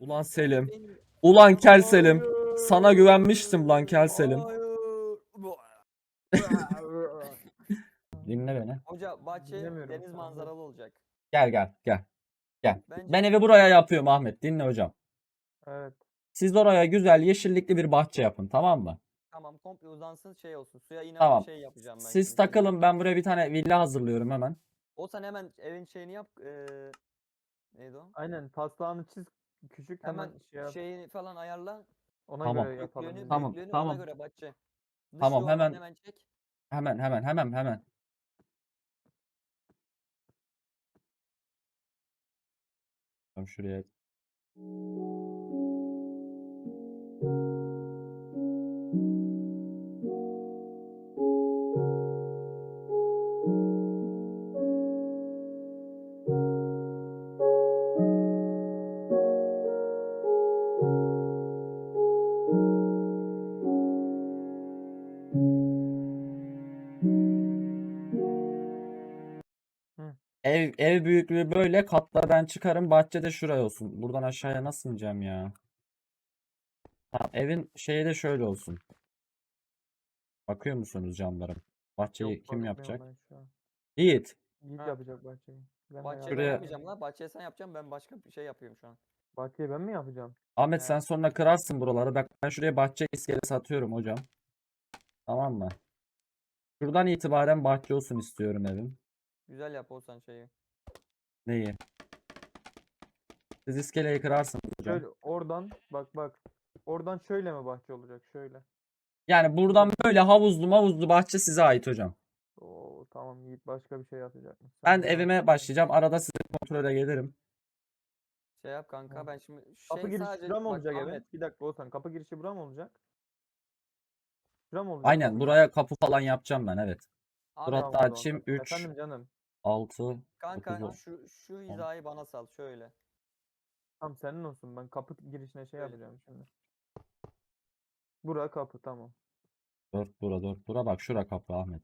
Ulan Selim. Ulan Kel Selim. Sana güvenmiştim lan Kel Selim. Dinle beni. Hoca bahçe Dinlemiyorum, deniz manzaralı olacak. Gel gel gel. Gel. Bence Ben evi buraya yapıyorum Ahmet. Dinle hocam. Evet. Siz oraya güzel yeşillikli bir bahçe yapın tamam mı? tamam komple uzansın şey olsun. Suya inen Tamam. bir şey yapacağım ben. Siz şimdi. takılın ben buraya bir tane villa hazırlıyorum hemen. O sen hemen evin şeyini yap. Eee neydi o? Aynen taslağını çiz küçük hemen, Hemen şey yap. şeyini falan ayarla. Ona Tamam. göre yapalım. Büyüklüğünü. Tamam, büyüklüğünü tamam. ona göre bahçe. Dış Tamam, duvardan hemen- hemen çek. Hemen hemen hemen hemen. Tamam şuraya. Ev ev büyüklüğü böyle katla ben çıkarım bahçe de şuraya olsun. Buradan aşağıya nasıl ineceğim ya? Tamam, evin şeyi de şöyle olsun. Bakıyor musunuz canlarım? Bahçeyi Yok, kim bakmıyorum yapacak? ben şu an. Yiğit. Yiğit Ha. yapacak bahçeyi. Ben Bahçeyi ben Şuraya- yapmayacağım lan. Bahçeyi sen yapacaksın. Ben başka bir şey yapıyorum şu an. Bahçeyi ben mi yapacağım? Ahmet sen sonra kırarsın buraları. Bak ben şuraya bahçe iskelesi atıyorum hocam. Tamam mı? Şuradan itibaren bahçe olsun istiyorum evim. Güzel yap olsan şeyi. Neyi? Siz iskeleyi kırarsınız hocam. Şöyle oradan bak bak. Oradan şöyle mi bahçe olacak? Şöyle. Yani buradan böyle havuzlu mavuzlu bahçe size ait hocam. Oo tamam Yiğit başka bir şey yapacak mı? Ben evime başlayacağım. Arada size kontrole gelirim. Şey yap kanka. Ben şimdi Kapı şey girişi sadece bura mı bak olacak Ahmet, evet? Bir dakika Oğuzhan kapı girişi bura mı olacak? Şura mı olacak? Aynen buraya kapı falan yapacağım ben evet. Ahmet, Tamam, hatta o zaman. açayım. 3, Efendim canım. 6. Kanka şu şu hizayı bana sal şöyle. Tamam senin olsun. Ben kapı girişine şey Öyle. yapacağım şimdi. Bura kapı tamam. 4 bura 4 bura bak şura kapı Ahmet.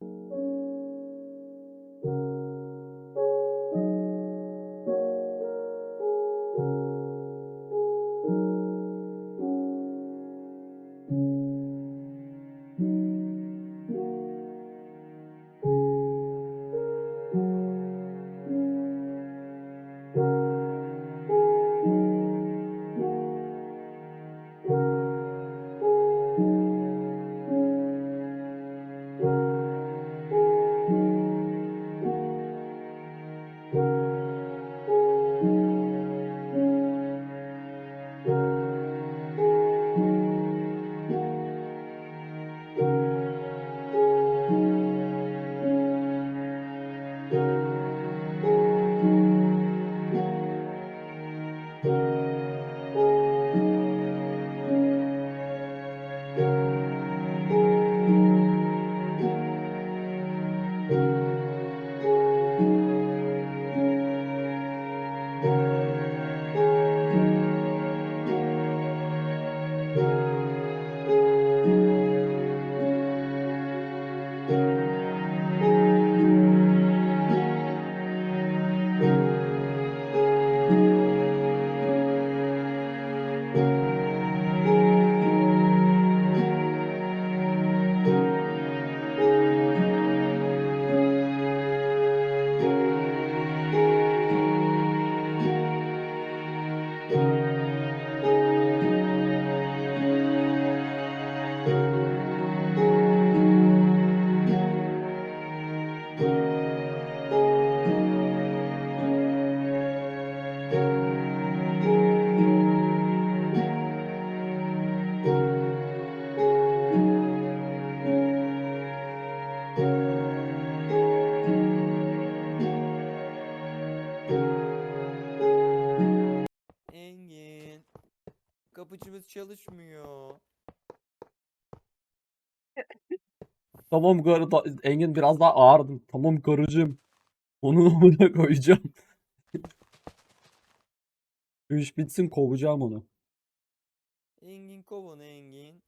Engin. Tamam karı da- Engin biraz daha ağırdı. Tamam karıcığım. Onu amına koyacağım. İş bitsin kovacağım onu. Engin kovun Engin.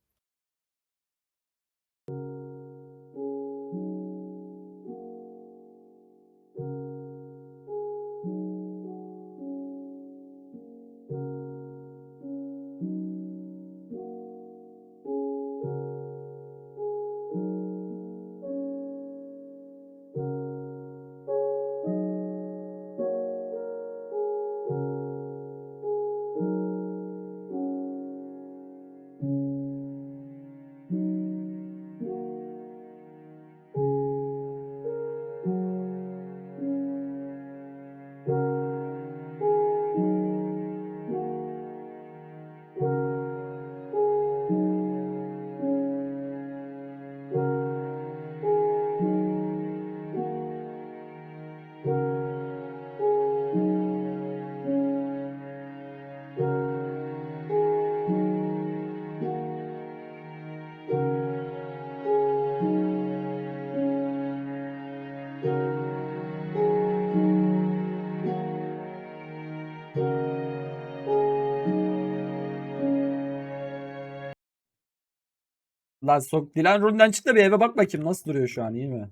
Lan sok Dilan rolünden çık da bir eve bak bakayım nasıl duruyor şu an iyi mi?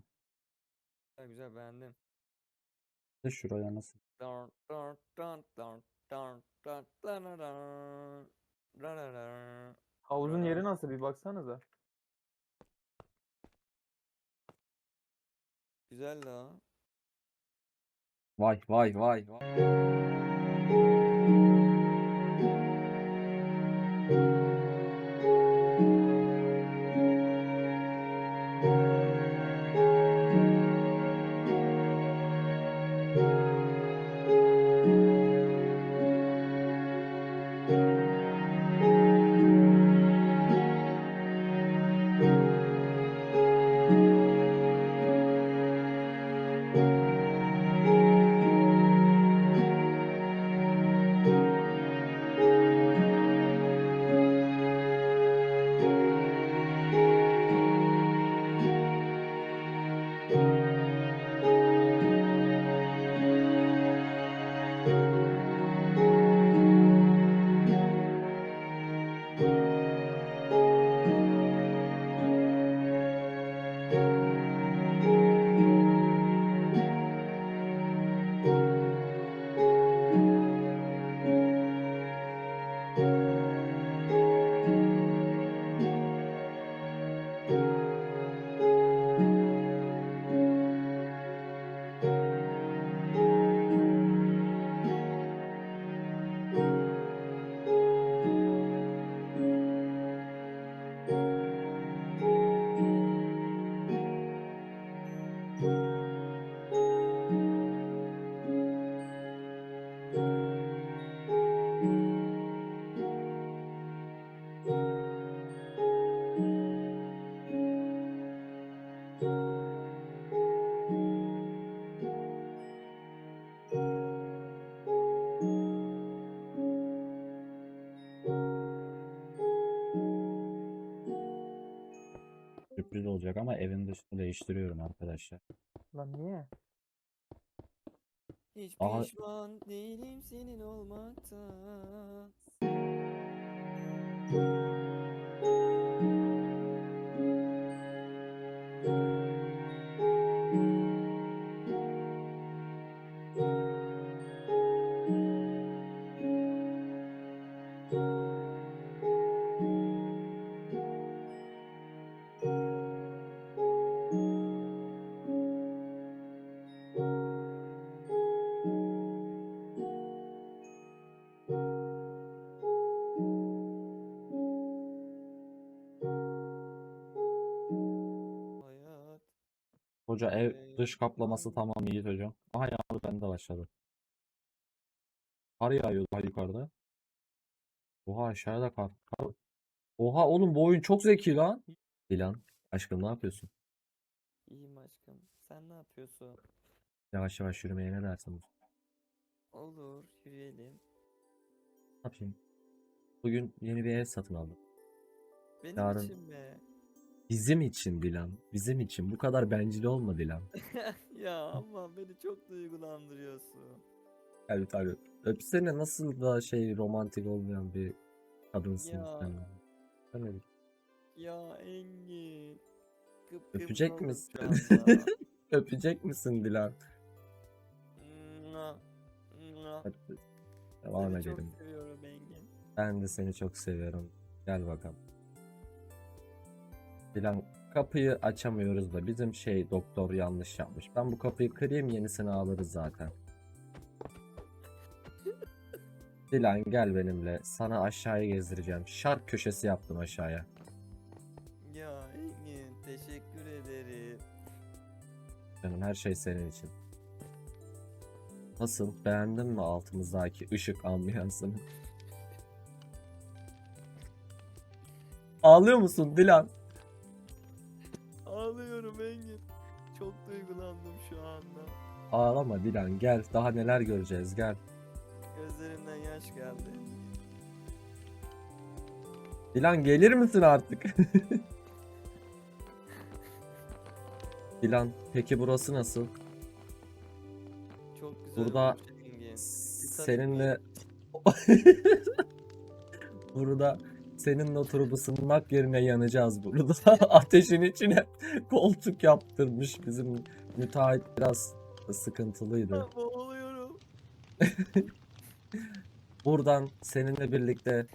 Güzel güzel beğendim. Ne şuraya nasıl? Havuzun yeri nasıl bir baksanıza. Güzel la. Vay vay vay. vay. Sürpriz olacak ama evin dışını değiştiriyorum arkadaşlar. Lan niye? Hiç Aa. pişman değilim senin olmaktan. Hoca ev dış kaplaması tamam Yiğit hocam. Aha yağmur bende başladı. Kar yağıyor daha yukarıda. Oha aşağıda kar. kar. Oha oğlum bu oyun çok zeki lan. Dilan aşkım ne yapıyorsun? İyiyim aşkım. Sen ne yapıyorsun? Yavaş yavaş yürümeye ne dersin? Olur, yürüyelim. Ne yapayım? Bugün yeni bir ev satın aldım. Benim Yarın- için mi? Bizim için Dilan. Bizim için. Bu kadar bencil olma Dilan. Ya ama beni çok duygulandırıyorsun. Tabii tabii. Öpsene nasıl da şey romantik olmayan bir kadınsın Ya. sen. Öyle- Ya Engin. Öpecek Kıpkırmızı oldum misin? şu anda. Öpecek misin Dilan? Mua, mua. Hadi devam Seni edelim. çok seviyorum Engin. Ben de seni çok seviyorum. Gel bakalım. Dilan kapıyı açamıyoruz da bizim şey doktor yanlış yapmış. Ben bu kapıyı kırayım yenisini alırız zaten. Dilan gel benimle. Sana aşağıya gezdireceğim. Şark köşesi yaptım aşağıya. Ya Engin teşekkür ederim. Canım her şey senin için. Nasıl? Beğendin mi altımızdaki ışık ambiyansını? Ağlıyor musun Dilan? Ağlıyorum Engin. Çok duygulandım şu anda. Ağlama Dilan gel. Daha neler göreceğiz gel. Gözlerimden yaş geldi. Dilan gelir misin artık? Dilan peki burası nasıl? Çok güzel Burada olmuş Engin. seninle burada Senin oturup ısınmak yerine yanacağız burada. Ateşin içine koltuk yaptırmış bizim müteahhit biraz sıkıntılıydı. Boğuluyorum. Buradan seninle birlikte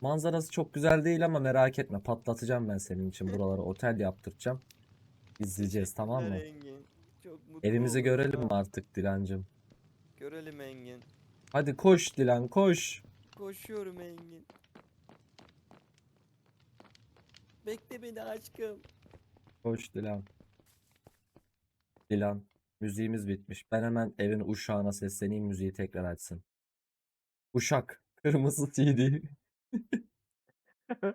manzarası çok güzel değil ama merak etme patlatacağım ben senin için buralara otel yaptıracağım. İzleyeceğiz tamam mı? Engin. Çok mutlu Evimizi oldum görelim ya. mi artık Dilancım? Görelim Engin. Hadi koş Dilan koş. Koşuyorum Engin. Bekle beni aşkım. Koş Dilan. Dilan müziğimiz bitmiş. Ben hemen evin uşağına sesleneyim müziği tekrar açsın. Uşak kırmızı CD.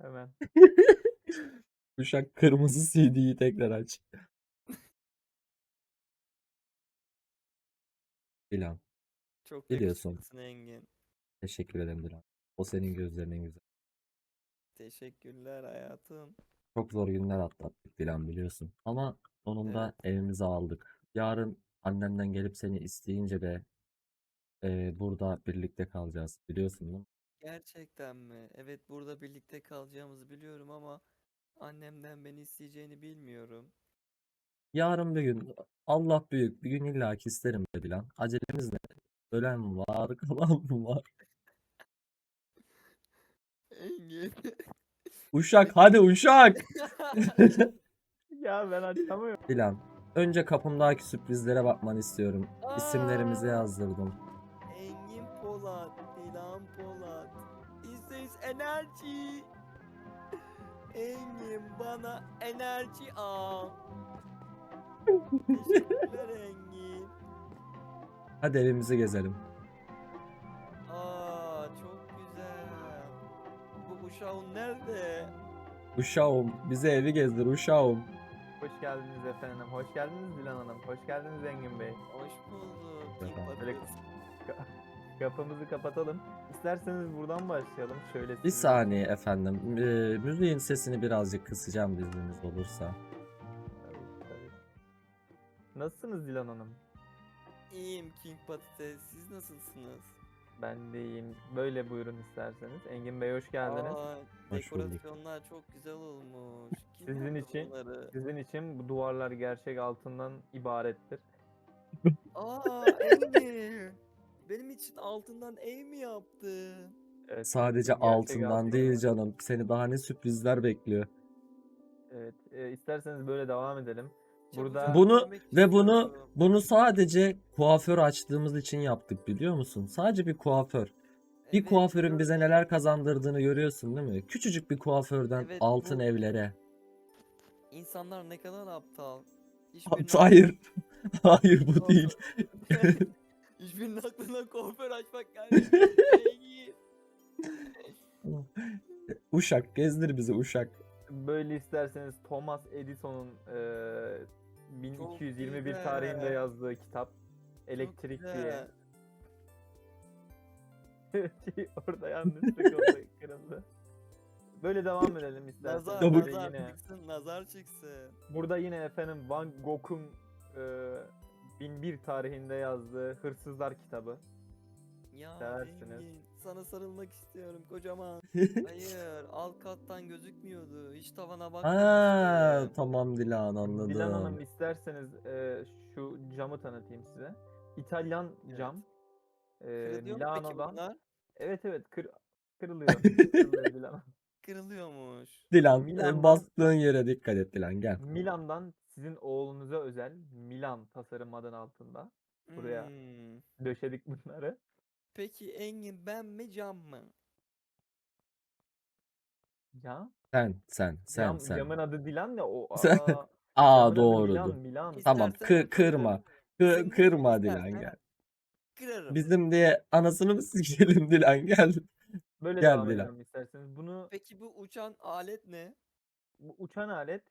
Hemen. Uşak kırmızı CD'yi tekrar aç. Dilan Çok Biliyorsun. yakışıklısın Engin. teşekkür ederim Dilan. O senin gözlerinin güzel. Teşekkürler hayatım. Çok zor günler atlattık Dilan biliyorsun. Ama sonunda evimizi aldık. Yarın annemden gelip seni isteyince de eee, burada birlikte kalacağız. Biliyorsun değil mi? Gerçekten mi? Evet burada birlikte kalacağımızı biliyorum ama annemden beni isteyeceğini bilmiyorum. Yarın bir gün Allah büyük bir gün illaki isterim be Dilan. Acelemiz ne? Ölen var, kalan mı var? Engin. Uşak hadi uşak. Ya ben açamıyorum. Dilan, önce kapımdaki sürprizlere bakmanı istiyorum. İsimlerimizi Aa. yazdırdım. Engin Polat, Dilan Polat. İsteyiz enerji. Engin bana enerji al. Teşekkürler Engin. Hadi evimizi gezelim. Bu uşağın nerede? Uşağım, bize evi gezdir uşağım. Hoş geldiniz efendim. Hoş geldiniz Dilan Hanım. Hoş geldiniz Engin Bey. Hoş bulduk. Böyle? Kapımızı kapatalım. İsterseniz buradan başlayalım. Şöyle Bir saniye efendim. Ee, müziğin sesini birazcık kısacağım izniniz olursa. Tabii, tabii. Nasılsınız Dilan Hanım? İyiyim King Patates. Siz nasılsınız? Ben de iyiyim. Böyle buyurun isterseniz. Engin Bey hoş geldiniz. Aa, Hoş bulduk. dekorasyonlar çok güzel olmuş. Kim Sizin yaptı için- bunları? Sizin için bu duvarlar gerçek altından ibarettir. Aa Engin. Benim için altından ev mi yaptın? Evet, Sadece gerçek altından altından. değil canım. Seni daha ne sürprizler bekliyor. Evet. e, isterseniz böyle devam edelim. Burada- Bunu ve bunu bunu sadece kuaför açtığımız için yaptık biliyor musun? Sadece bir kuaför. Bir Evet, kuaförün bize neler kazandırdığını görüyorsun değil mi? Küçücük bir kuaförden Evet, altın bu- evlere. İnsanlar ne kadar aptal. Hiçbirinin Hayır. Hayır bu değil. Hiçbirinin aklına kuaför açmak gelmedi. Engin. Uşak gezdir bizi Uşak. Böyle isterseniz Thomas Edison'un e, 1221 tarihinde yazdığı kitap Elektrik Çok diye. Orada yanlışlık oldu kırıldı. Böyle devam edelim isterseniz. Nazar. Böyle nazar yine, çıksın, nazar çıksın. burada yine efendim Van Gogh'un e, 1001 tarihinde yazdığı Hırsızlar kitabı. Ya Seversiniz. Engin, sana sarılmak istiyorum kocaman. Hayır, alt kattan gözükmüyordu. Hiç tavana Ha bakmamıştım. tamam Dilan Dilan Hanım anladım. isterseniz e, şu camı tanıtayım size. İtalyan Evet. cam. E, Kırılıyor mu peki Milano'dan. bunlar? Evet evet kır, kırılıyor. Kırılıyor Dilan Hanım. Kırılıyormuş. Dilan e, Milan'dan- bastığın yere dikkat et Dilan gel. Milan'dan sizin oğlunuza özel Milan tasarım adın altında Buraya. Hmm. döşedik bunları. Peki Engin ben mi cam mı? Ya Sen sen sen cam, sen. camın adı Dilan ya o. Sen- aa, Aa camın adı doğrudu. Milan, Milan. Tamam İstersen kı- kırma. kırarım. Kı- Senin kırma Dilan istersen gel. Kırarım. Bizim diye anasını mı sikelim Dilan gel. Böyle Gel devam Dilan. edelim isterseniz. Bunu Peki bu uçan alet ne? bu uçan alet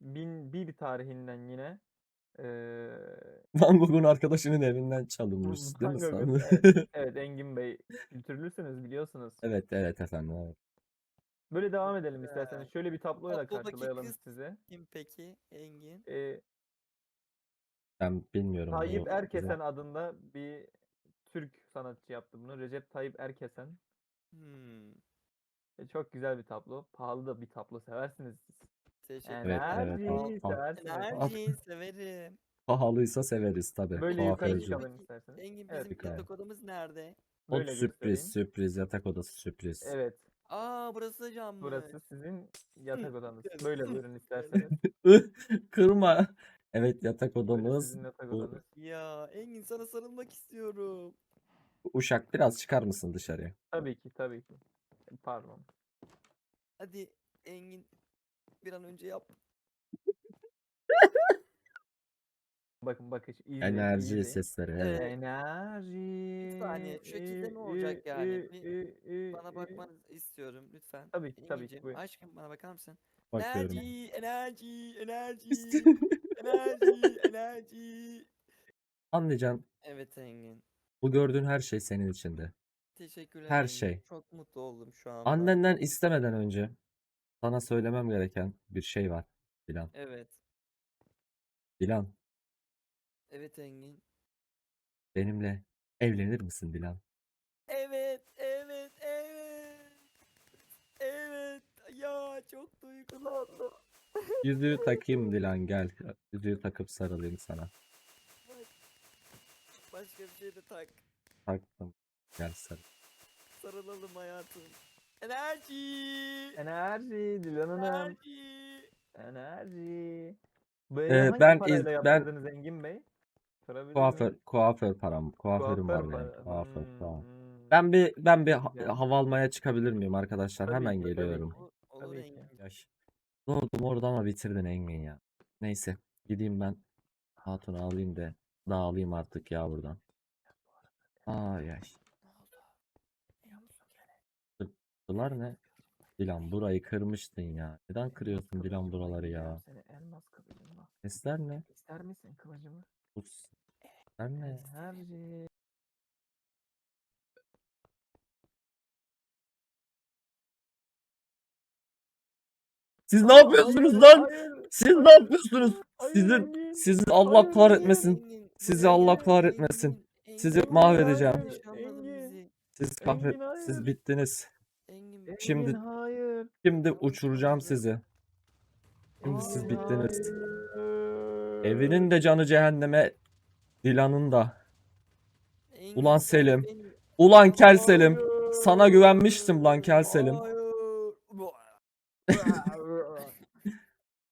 1001 tarihinden yine eee Van Gogh'un arkadaşının evinden çalınmış değil mi? Gogh'un, evet, evet Engin Bey kültürlüsünüz biliyorsunuz. Evet evet efendim. evet. Böyle devam edelim isterseniz. Şöyle bir tabloyla Tablodaki karşılayalım kız sizi. Kim peki Engin? Ee, Ben bilmiyorum. Tayyip Güzel. Erkesen adında bir Türk sanatçı yaptı bunu. Recep Tayyip Erkesen. Hmm. E, çok güzel bir tablo. Pahalı da bir tablo seversiniz siz. Teşekkür Evet, evet, Enerji al, al. seversiniz. Enerji severim. Pahalıysa severiz tabii. Böyle yukarı Kuaförcü. çıkalım Peki, isterseniz. Engin Evet, bizim yukarı. yatak odamız nerede? O Böyle sürpriz göstereyim. sürpriz yatak odası sürpriz. Evet. Aa burası da cam mı? Burası sizin yatak odanız. Böyle buyurun isterseniz. Kırma. Evet yatak Böyle odamız. sizin yatak bu. odanız. Ya Engin sana sarılmak istiyorum. Uşak biraz çıkar mısın dışarıya? Tabii ki tabii ki. Pardon. Hadi Engin bir an önce yap. Bakın bakın. izleyin, Enerji sesleri. Evet. Evet. Enerji. Bir saniye, şu şekilde mi olacak yani? Bir Bana bakmanızı istiyorum lütfen. Tabii ki, tabii ki, aşkım bana bakar mısın? Bakıyorum. Enerji, enerji, enerji, enerji, enerji. Anlayacaksın. Evet Engin. Bu gördüğün her şey senin içinde. Teşekkürler Her Engin. şey. Çok mutlu oldum şu anda. Annenden istemeden önce sana söylemem gereken bir şey var. Dilan. Evet. Dilan, Evet Engin. benimle evlenir misin Dilan? Evet, evet, evet. Evet. Ya çok duygulandım. Yüzüğü takayım Dilan gel. Yüzüğü takıp sarılayım sana. Bak. Başka bir şey de tak. Taktım. Gel sarıl. Sarılalım hayatım. Enerji. Enerji Dilan Hanım. Enerji. Enerji. Ee, hangi ben iz- parayla ben- yaptırdınız Engin Bey? Sorabilir Kuaför, miyim? kuaför param. Kuaförüm var benim. para. Kuaför, Hmm, tamam. hmm. Ben bir ben bir ha- Güzel. hava almaya çıkabilir miyim arkadaşlar? Tabii Hemen ki, tabii geliyorum. ki. Olur, Tabii ki. Engin. Yaş. Doğdum orada ama bitirdin Engin ya. Neyse gideyim ben hatunu alayım da dağılayım artık ya buradan. Ay yaş. Bunlar ne? Dilan burayı kırmıştın ya. Neden kırıyorsun Dilan buraları ya? Seni elmas kılıcım bak. Sesler ne? İster misin kılıcımı? Bu sesler ne? Enerji. Siz ne yapıyorsunuz lan? Siz ne yapıyorsunuz? Sizin sizin Allah kahretmesin. Sizi Allah kahretmesin. Sizi mahvedeceğim. Siz kahret siz bittiniz. Şimdi- hayır. Şimdi uçuracağım sizi. Şimdi siz bittiniz. Evinin de canı cehenneme. Dilan'ın da. Ulan Selim. Ulan Kel Selim. Hayır. Sana güvenmiştim lan Kel Selim. Hayır. Bu-